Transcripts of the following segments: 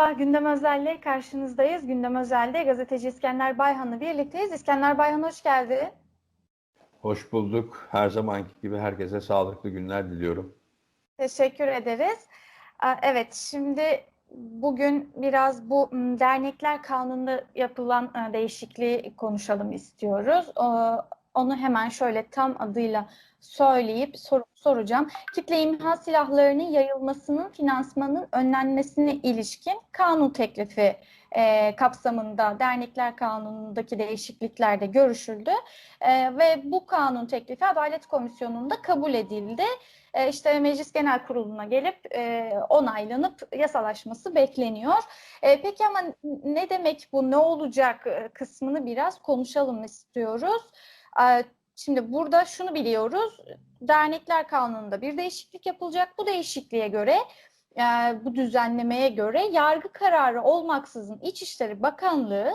Merhaba, Gündem Özel'le karşınızdayız. Gündem Özel'de gazeteci İskender Bayhan'la birlikteyiz. İskender Bayhan hoş geldin. Hoş bulduk. Her zamanki gibi herkese sağlıklı günler diliyorum. Teşekkür ederiz. Evet, şimdi bugün biraz bu m, dernekler kanununda yapılan e, değişikliği konuşalım istiyoruz. Onu hemen şöyle tam adıyla söyleyip sor- soracağım. Kitle imha silahlarının yayılmasının finansmanın önlenmesine ilişkin kanun teklifi e, kapsamında dernekler kanunundaki değişikliklerde görüşüldü. E, ve bu kanun teklifi Adalet Komisyonu'nda kabul edildi. E, işte Meclis Genel Kurulu'na gelip e, onaylanıp yasalaşması bekleniyor. E, peki ama ne demek bu, ne olacak e, kısmını biraz konuşalım istiyoruz. E, Şimdi burada şunu biliyoruz, dernekler kanununda bir değişiklik yapılacak. Bu değişikliğe göre, e, bu düzenlemeye göre yargı kararı olmaksızın İçişleri Bakanlığı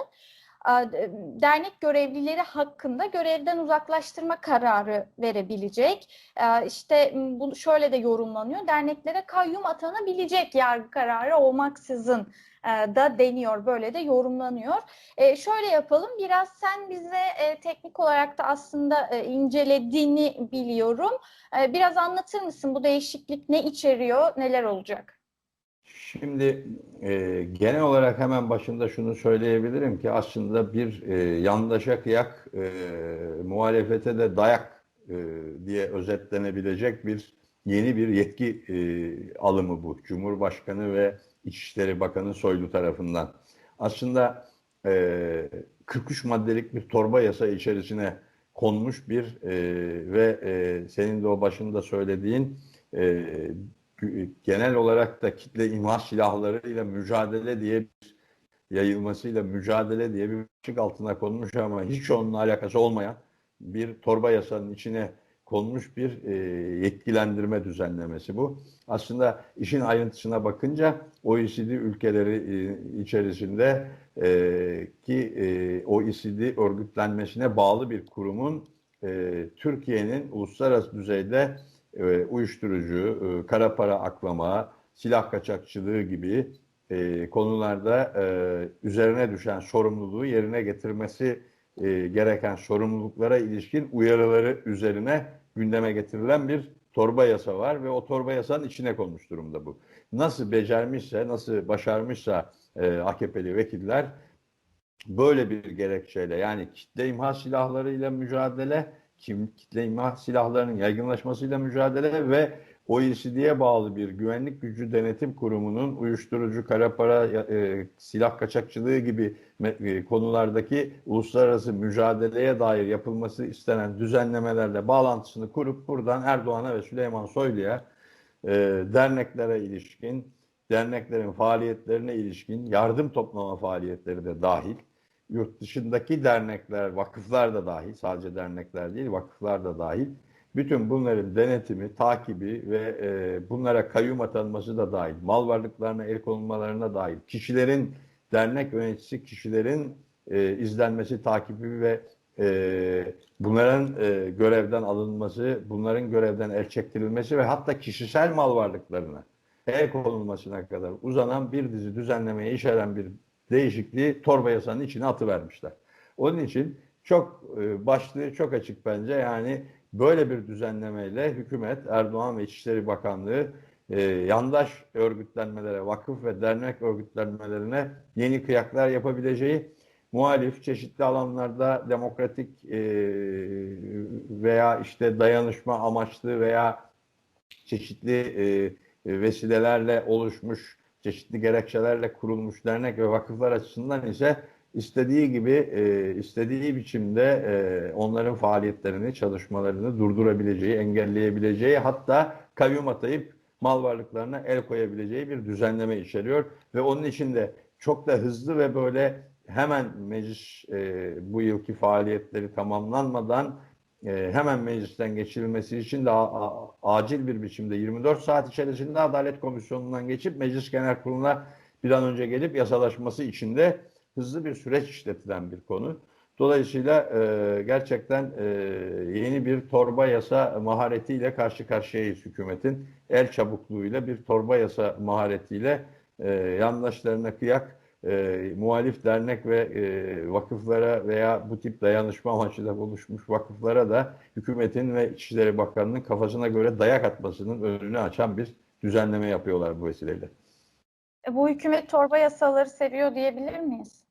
dernek görevlileri hakkında görevden uzaklaştırma kararı verebilecek. İşte bu şöyle de yorumlanıyor. Derneklere kayyum atanabilecek yargı kararı olmaksızın e, da deniyor. Böyle de yorumlanıyor. E, şöyle yapalım. Biraz sen bize e, teknik olarak da aslında incelediğini biliyorum. Biraz anlatır mısın bu değişiklik ne içeriyor, neler olacak? Şimdi e, genel olarak hemen başında şunu söyleyebilirim ki aslında bir e, yandaşa kıyak, e, muhalefete de dayak e, diye özetlenebilecek bir yeni bir yetki e, alımı bu. Cumhurbaşkanı ve İçişleri Bakanı Soylu tarafından. Aslında e, 43 maddelik bir torba yasa içerisine konmuş bir e, ve e, senin de o başında söylediğin e, genel olarak da kitle imha silahlarıyla mücadele diye bir yayılmasıyla mücadele diye bir başlık altına konmuş ama hiç onunla alakası olmayan bir torba yasanın içine konmuş bir e, yetkilendirme düzenlemesi bu. Aslında işin ayrıntısına bakınca OECD ülkeleri e, içerisinde e, ki e, OECD örgütlenmesine bağlı bir kurumun e, Türkiye'nin uluslararası düzeyde e, uyuşturucu, e, kara para aklama, silah kaçakçılığı gibi e, konularda üzerine düşen sorumluluğu yerine getirmesi gereken sorumluluklara ilişkin uyarıları üzerine gündeme getirilen bir torba yasa var ve o torba yasanın içine konmuş durumda bu. Nasıl becermişse, nasıl başarmışsa e, AKP'li vekiller böyle bir gerekçeyle yani kitle imha silahlarıyla mücadele, kim, kitle imha silahlarının yaygınlaşmasıyla mücadele ve OECD'ye bağlı bir güvenlik gücü denetim kurumunun uyuşturucu, kara para, e, silah kaçakçılığı gibi e, konulardaki uluslararası mücadeleye dair yapılması istenen düzenlemelerle bağlantısını kurup buradan Erdoğan'a ve Süleyman Soylu'ya e, derneklere ilişkin, derneklerin faaliyetlerine ilişkin yardım toplama faaliyetleri de dahil, yurt dışındaki dernekler, vakıflar da dahil, sadece dernekler değil, vakıflar da dahil, bütün bunların denetimi, takibi ve e, bunlara kayyum atanması da dahil, mal varlıklarına el konulmalarına dahil, kişilerin, dernek yöneticisi kişilerin e, izlenmesi, takibi ve e, bunların e, görevden alınması, bunların görevden el çektirilmesi ve hatta kişisel mal varlıklarına el konulmasına kadar uzanan bir dizi düzenlemeye içeren bir değişikliği torba yasanın içine atıvermişler. Onun için çok e, başlığı çok açık bence yani böyle bir düzenlemeyle hükümet Erdoğan ve İçişleri Bakanlığı e, yandaş örgütlenmelere, vakıf ve dernek örgütlenmelerine yeni kıyaklar yapabileceği muhalif çeşitli alanlarda demokratik e, veya işte dayanışma amaçlı veya çeşitli e, vesilelerle oluşmuş, çeşitli gerekçelerle kurulmuş dernek ve vakıflar açısından ise istediği gibi, e, istediği biçimde e, onların faaliyetlerini, çalışmalarını durdurabileceği, engelleyebileceği hatta kayyum atayıp mal varlıklarına el koyabileceği bir düzenleme içeriyor. Ve onun için de çok da hızlı ve böyle hemen meclis e, bu yılki faaliyetleri tamamlanmadan hemen meclisten geçirilmesi için de acil bir biçimde 24 saat içerisinde Adalet Komisyonu'ndan geçip Meclis Genel Kurulu'na bir an önce gelip yasalaşması için de hızlı bir süreç işletilen bir konu. Dolayısıyla e, gerçekten e, yeni bir torba yasa maharetiyle karşı karşıyayız hükümetin. El çabukluğuyla bir torba yasa maharetiyle e, yandaşlarına kıyak e, muhalif dernek ve e, vakıflara veya bu tip dayanışma amaçlı oluşmuş vakıflara da hükümetin ve İçişleri Bakanı'nın kafasına göre dayak atmasının önünü açan bir düzenleme yapıyorlar bu vesileyle. E, Bu hükümet torba yasaları seviyor diyebilir miyiz?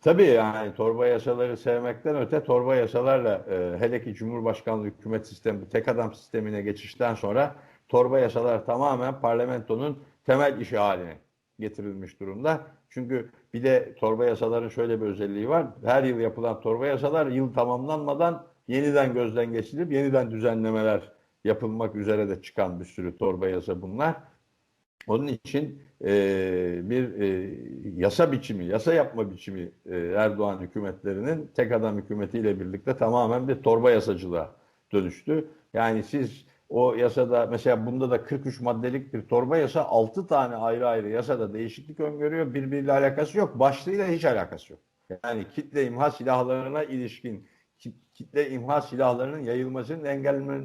Tabii yani torba yasaları sevmekten öte torba yasalarla e, hele ki Cumhurbaşkanlığı hükümet sistemi, tek adam sistemine geçişten sonra torba yasalar tamamen parlamentonun temel işi haline getirilmiş durumda. Çünkü bir de torba yasaların şöyle bir özelliği var. Her yıl yapılan torba yasalar yıl tamamlanmadan yeniden gözden geçirilip yeniden düzenlemeler yapılmak üzere de çıkan bir sürü torba yasa bunlar. Onun için e, bir e, yasa biçimi, yasa yapma biçimi e, Erdoğan hükümetlerinin tek adam hükümetiyle birlikte tamamen bir torba yasacılığa dönüştü. Yani siz o yasada mesela bunda da 43 maddelik bir torba yasa 6 tane ayrı ayrı yasada değişiklik öngörüyor. Birbiriyle alakası yok. Başlığıyla hiç alakası yok. Yani kitle imha silahlarına ilişkin kitle imha silahlarının yayılmasının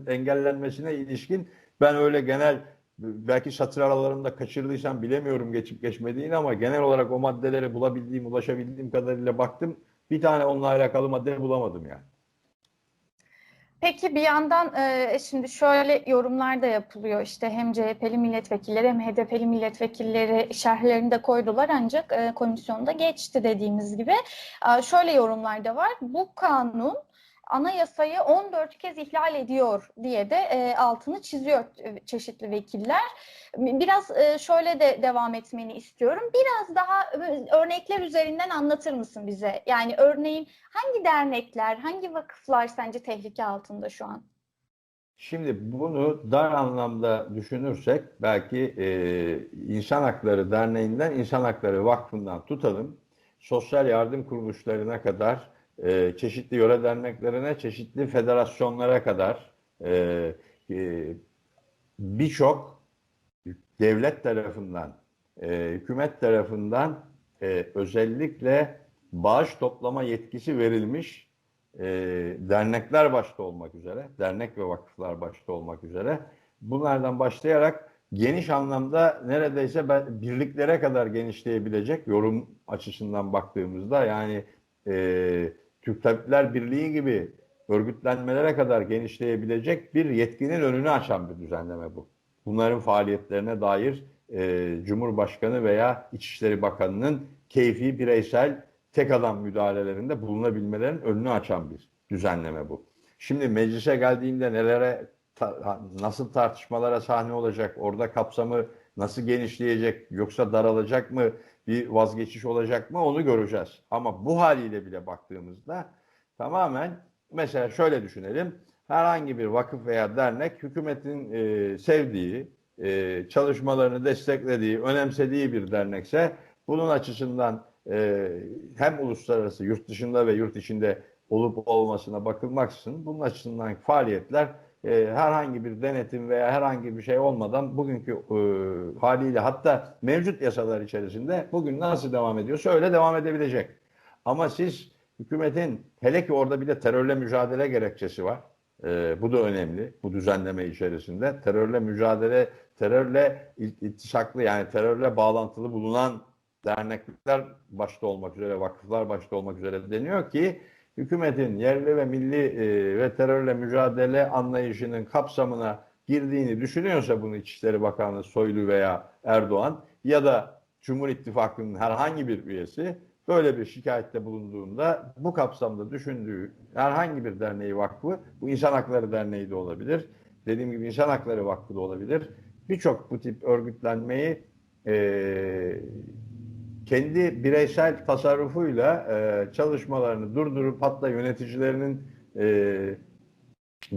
engellenmesine ilişkin ben öyle genel belki satır aralarında kaçırdıysam bilemiyorum geçip geçmediğini ama genel olarak o maddelere bulabildiğim, ulaşabildiğim kadarıyla baktım. Bir tane onunla alakalı madde bulamadım yani. Peki bir yandan e, şimdi şöyle yorumlar da yapılıyor. İşte hem CHP'li milletvekilleri hem HDP'li milletvekilleri şerhlerini de koydular ancak e, komisyonda geçti dediğimiz gibi. E, şöyle yorumlar da var. Bu kanun anayasayı 14 kez ihlal ediyor diye de e, altını çiziyor e, çeşitli vekiller. Biraz e, şöyle de devam etmeni istiyorum. Biraz daha e, örnekler üzerinden anlatır mısın bize? Yani örneğin hangi dernekler, hangi vakıflar sence tehlike altında şu an? Şimdi bunu dar anlamda düşünürsek belki e, İnsan Hakları Derneği'nden İnsan Hakları Vakfı'ndan tutalım. Sosyal yardım kuruluşlarına kadar e, çeşitli yöre derneklerine, çeşitli federasyonlara kadar e, e, birçok devlet tarafından, e, hükümet tarafından e, özellikle bağış toplama yetkisi verilmiş e, dernekler başta olmak üzere, dernek ve vakıflar başta olmak üzere. Bunlardan başlayarak geniş anlamda neredeyse birliklere kadar genişleyebilecek yorum açısından baktığımızda yani e, Türk Tabipler Birliği gibi örgütlenmelere kadar genişleyebilecek bir yetkinin önünü açan bir düzenleme bu. Bunların faaliyetlerine dair e, Cumhurbaşkanı veya İçişleri Bakanı'nın keyfi, bireysel, tek adam müdahalelerinde bulunabilmelerinin önünü açan bir düzenleme bu. Şimdi meclise geldiğinde nelere, ta, nasıl tartışmalara sahne olacak, orada kapsamı nasıl genişleyecek, yoksa daralacak mı, bir vazgeçiş olacak mı onu göreceğiz. Ama bu haliyle bile baktığımızda tamamen mesela şöyle düşünelim. Herhangi bir vakıf veya dernek hükümetin e, sevdiği, e, çalışmalarını desteklediği, önemsediği bir dernekse bunun açısından e, hem uluslararası, yurt dışında ve yurt içinde olup olmasına bakılmaksızın bunun açısından faaliyetler e, herhangi bir denetim veya herhangi bir şey olmadan bugünkü e, haliyle hatta mevcut yasalar içerisinde bugün nasıl devam ediyorsa öyle devam edebilecek. Ama siz hükümetin hele ki orada bir de terörle mücadele gerekçesi var. E, bu da önemli bu düzenleme içerisinde. Terörle mücadele, terörle ittisaklı yani terörle bağlantılı bulunan dernekler başta olmak üzere, vakıflar başta olmak üzere deniyor ki hükümetin yerli ve milli e, ve terörle mücadele anlayışının kapsamına girdiğini düşünüyorsa bunu İçişleri Bakanı Soylu veya Erdoğan ya da Cumhur İttifakı'nın herhangi bir üyesi böyle bir şikayette bulunduğunda bu kapsamda düşündüğü herhangi bir derneği vakfı, bu İnsan Hakları Derneği de olabilir, dediğim gibi İnsan Hakları Vakfı da olabilir. Birçok bu tip örgütlenmeyi e, kendi bireysel tasarrufuyla e, çalışmalarını durdurup hatta yöneticilerinin e,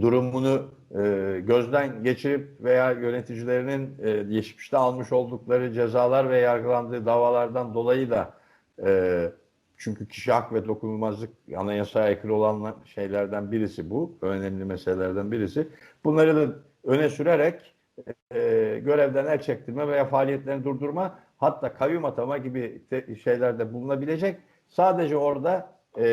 durumunu e, gözden geçirip veya yöneticilerinin e, geçmişte almış oldukları cezalar ve yargılandığı davalardan dolayı da e, çünkü kişi hak ve dokunulmazlık anayasaya aykırı olan şeylerden birisi bu. Önemli meselelerden birisi. Bunları da öne sürerek e, görevden el çektirme veya faaliyetlerini durdurma hatta kayyum atama gibi şeylerde bulunabilecek. Sadece orada e,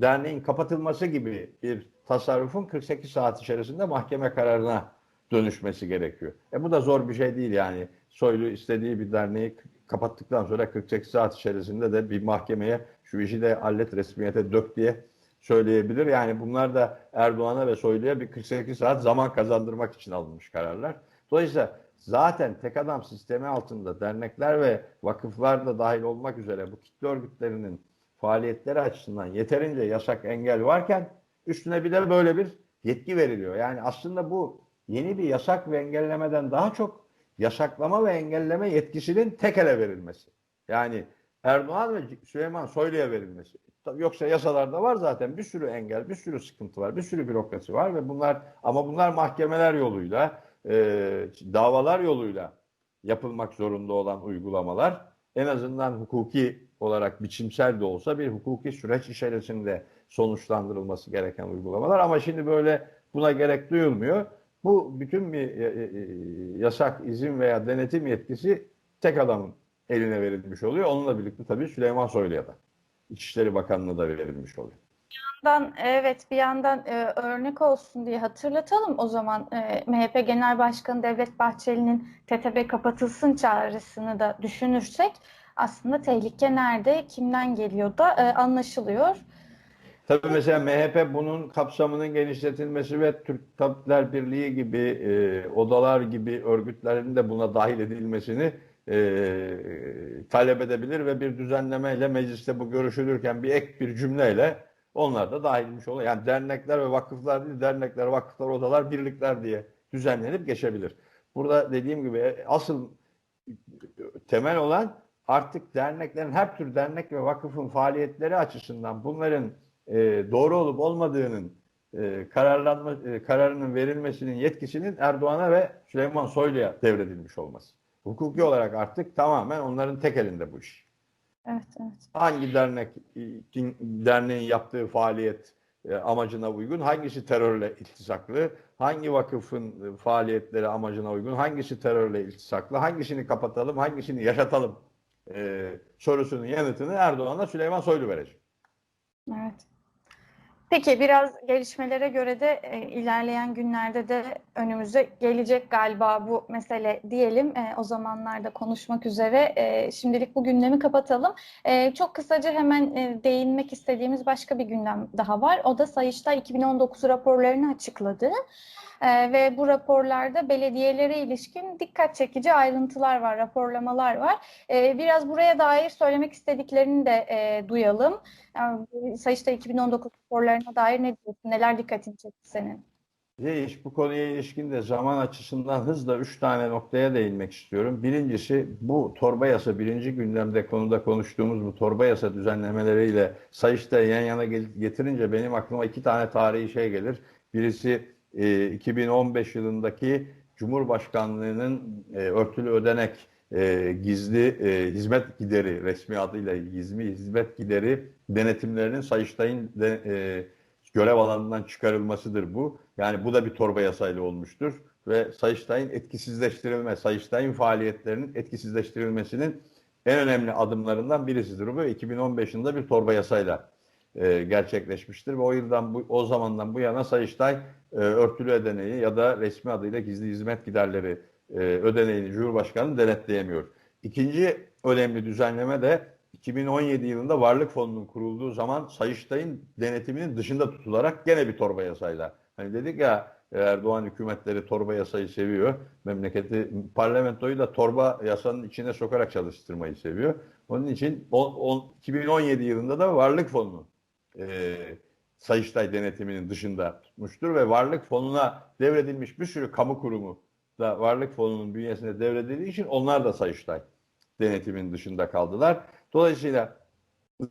derneğin kapatılması gibi bir tasarrufun 48 saat içerisinde mahkeme kararına dönüşmesi gerekiyor. E bu da zor bir şey değil yani. Soylu istediği bir derneği kapattıktan sonra 48 saat içerisinde de bir mahkemeye şu işi de hallet resmiyete dök diye söyleyebilir. Yani bunlar da Erdoğan'a ve Soylu'ya bir 48 saat zaman kazandırmak için alınmış kararlar. Dolayısıyla zaten tek adam sistemi altında dernekler ve vakıflar da dahil olmak üzere bu kitle örgütlerinin faaliyetleri açısından yeterince yasak engel varken üstüne bir de böyle bir yetki veriliyor. Yani aslında bu yeni bir yasak ve engellemeden daha çok yasaklama ve engelleme yetkisinin tek ele verilmesi. Yani Erdoğan ve Süleyman Soylu'ya verilmesi. Yoksa yasalarda var zaten bir sürü engel, bir sürü sıkıntı var, bir sürü bürokrasi var ve bunlar ama bunlar mahkemeler yoluyla, e, davalar yoluyla yapılmak zorunda olan uygulamalar en azından hukuki olarak biçimsel de olsa bir hukuki süreç içerisinde sonuçlandırılması gereken uygulamalar ama şimdi böyle buna gerek duyulmuyor. Bu bütün bir e, e, yasak, izin veya denetim yetkisi tek adamın eline verilmiş oluyor. Onunla birlikte tabii Süleyman Soylu'ya da. İçişleri Bakanlığı da verilmiş oluyor. Yandan evet bir yandan e, örnek olsun diye hatırlatalım o zaman e, MHP Genel Başkanı Devlet Bahçeli'nin TTB kapatılsın çağrısını da düşünürsek aslında tehlike nerede, kimden geliyor da e, anlaşılıyor. Tabii mesela MHP bunun kapsamının genişletilmesi ve Türk Tabipler Birliği gibi e, odalar gibi örgütlerin de buna dahil edilmesini e, talep edebilir ve bir düzenlemeyle mecliste bu görüşülürken bir ek bir cümleyle onlar da dahilmiş oluyor. Yani dernekler ve vakıflar değil, dernekler, vakıflar, odalar, birlikler diye düzenlenip geçebilir. Burada dediğim gibi asıl temel olan artık derneklerin her tür dernek ve vakıfın faaliyetleri açısından bunların e, doğru olup olmadığının e, kararlanma e, kararının verilmesinin yetkisinin Erdoğan'a ve Süleyman Soylu'ya devredilmiş olması. Hukuki olarak artık tamamen onların tek elinde bu iş. Evet, evet. Hangi dernek derneğin yaptığı faaliyet e, amacına uygun, hangisi terörle iltisaklı, hangi vakıfın faaliyetleri amacına uygun, hangisi terörle iltisaklı, hangisini kapatalım, hangisini yaşatalım e, sorusunun yanıtını Erdoğan'la Süleyman Soylu verecek. Evet. Peki biraz gelişmelere göre de e, ilerleyen günlerde de önümüze gelecek galiba bu mesele diyelim. E, o zamanlarda konuşmak üzere. E, şimdilik bu gündemi kapatalım. E, çok kısaca hemen e, değinmek istediğimiz başka bir gündem daha var. O da Sayıştay 2019 raporlarını açıkladı. Ee, ve bu raporlarda belediyelere ilişkin dikkat çekici ayrıntılar var, raporlamalar var. Ee, biraz buraya dair söylemek istediklerini de e, duyalım. Yani, Sayıştay 2019 raporlarına dair ne diyorsun? Neler dikkatini çekti senin? Reis, bu konuya ilişkin de zaman açısından hızla üç tane noktaya değinmek istiyorum. Birincisi bu torba yasa, birinci gündemde konuda konuştuğumuz bu torba yasa düzenlemeleriyle Sayıştay yan yana getirince benim aklıma iki tane tarihi şey gelir. Birisi 2015 e, yılındaki Cumhurbaşkanlığının e, örtülü ödenek e, gizli hizmet gideri resmi adıyla gizli hizmet gideri denetimlerinin Sayıştay'ın görev alanından çıkarılmasıdır bu. Yani bu da bir torba yasayla olmuştur ve Sayıştay'ın etkisizleştirilme, Sayıştay'ın faaliyetlerinin etkisizleştirilmesinin en önemli adımlarından birisidir bu. 2015 yılında bir torba yasayla e, gerçekleşmiştir ve o yıldan bu, o zamandan bu yana Sayıştay e, örtülü ödeneği ya da resmi adıyla gizli hizmet giderleri e, ödeneğini Cumhurbaşkanı denetleyemiyor. İkinci önemli düzenleme de 2017 yılında Varlık Fonu'nun kurulduğu zaman Sayıştay'ın denetiminin dışında tutularak gene bir torba yasayla. Hani dedik ya Erdoğan hükümetleri torba yasayı seviyor. Memleketi parlamentoyu da torba yasanın içine sokarak çalıştırmayı seviyor. Onun için on, on, 2017 yılında da Varlık Fonu'nun e, Sayıştay denetiminin dışında tutmuştur ve varlık fonuna devredilmiş bir sürü kamu kurumu da varlık fonunun bünyesinde devredildiği için onlar da Sayıştay denetimin dışında kaldılar. Dolayısıyla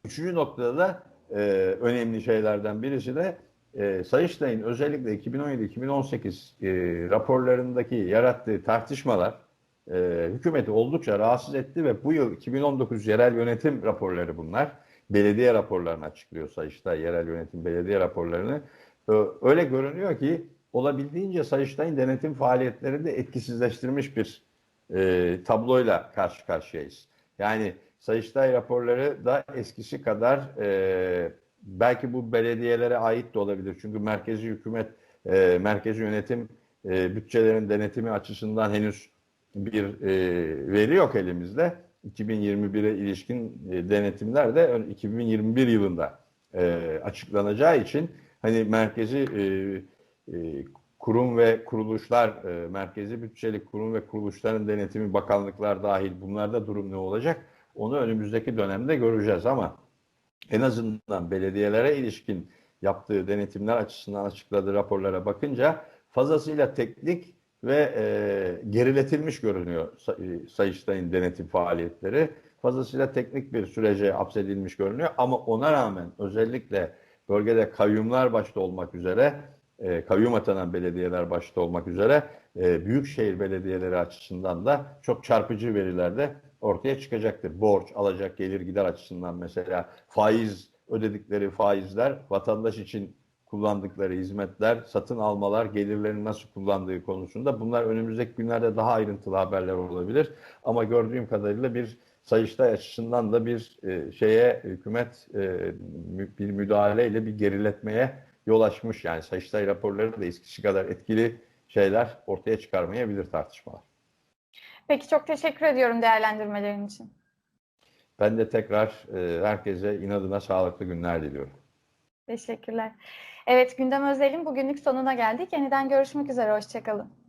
üçüncü noktada da e, önemli şeylerden birisi de e, Sayıştay'ın özellikle 2017-2018 e, raporlarındaki yarattığı tartışmalar e, hükümeti oldukça rahatsız etti ve bu yıl 2019 yerel yönetim raporları bunlar belediye raporlarını açıklıyor Sayıştay yerel yönetim belediye raporlarını. Ee, öyle görünüyor ki olabildiğince Sayıştay'ın denetim faaliyetlerini de etkisizleştirmiş bir e, tabloyla karşı karşıyayız. Yani Sayıştay raporları da eskisi kadar e, belki bu belediyelere ait de olabilir. Çünkü merkezi hükümet, e, merkezi yönetim e, bütçelerin denetimi açısından henüz bir e, veri yok elimizde. 2021'e ilişkin e, denetimler de ön- 2021 yılında e, açıklanacağı için hani merkezi e, e, kurum ve kuruluşlar, e, merkezi bütçeli kurum ve kuruluşların denetimi, bakanlıklar dahil bunlarda durum ne olacak? Onu önümüzdeki dönemde göreceğiz ama en azından belediyelere ilişkin yaptığı denetimler açısından açıkladığı raporlara bakınca fazlasıyla teknik ve e, geriletilmiş görünüyor Sa- e, Sayıştay'ın denetim faaliyetleri. Fazlasıyla teknik bir sürece hapsedilmiş görünüyor ama ona rağmen özellikle bölgede kayyumlar başta olmak üzere, e, kayyum atanan belediyeler başta olmak üzere e, büyükşehir belediyeleri açısından da çok çarpıcı veriler de ortaya çıkacaktır. Borç, alacak, gelir, gider açısından mesela faiz ödedikleri faizler, vatandaş için kullandıkları hizmetler, satın almalar, gelirlerini nasıl kullandığı konusunda bunlar önümüzdeki günlerde daha ayrıntılı haberler olabilir. Ama gördüğüm kadarıyla bir Sayıştay açısından da bir e, şeye hükümet e, bir müdahaleyle bir geriletmeye yol açmış. Yani Sayıştay raporları da eskisi kadar etkili şeyler ortaya çıkarmayabilir tartışmalar. Peki çok teşekkür ediyorum değerlendirmelerin için. Ben de tekrar e, herkese inadına sağlıklı günler diliyorum. Teşekkürler. Evet gündem özelin bugünlük sonuna geldik. Yeniden görüşmek üzere. Hoşçakalın.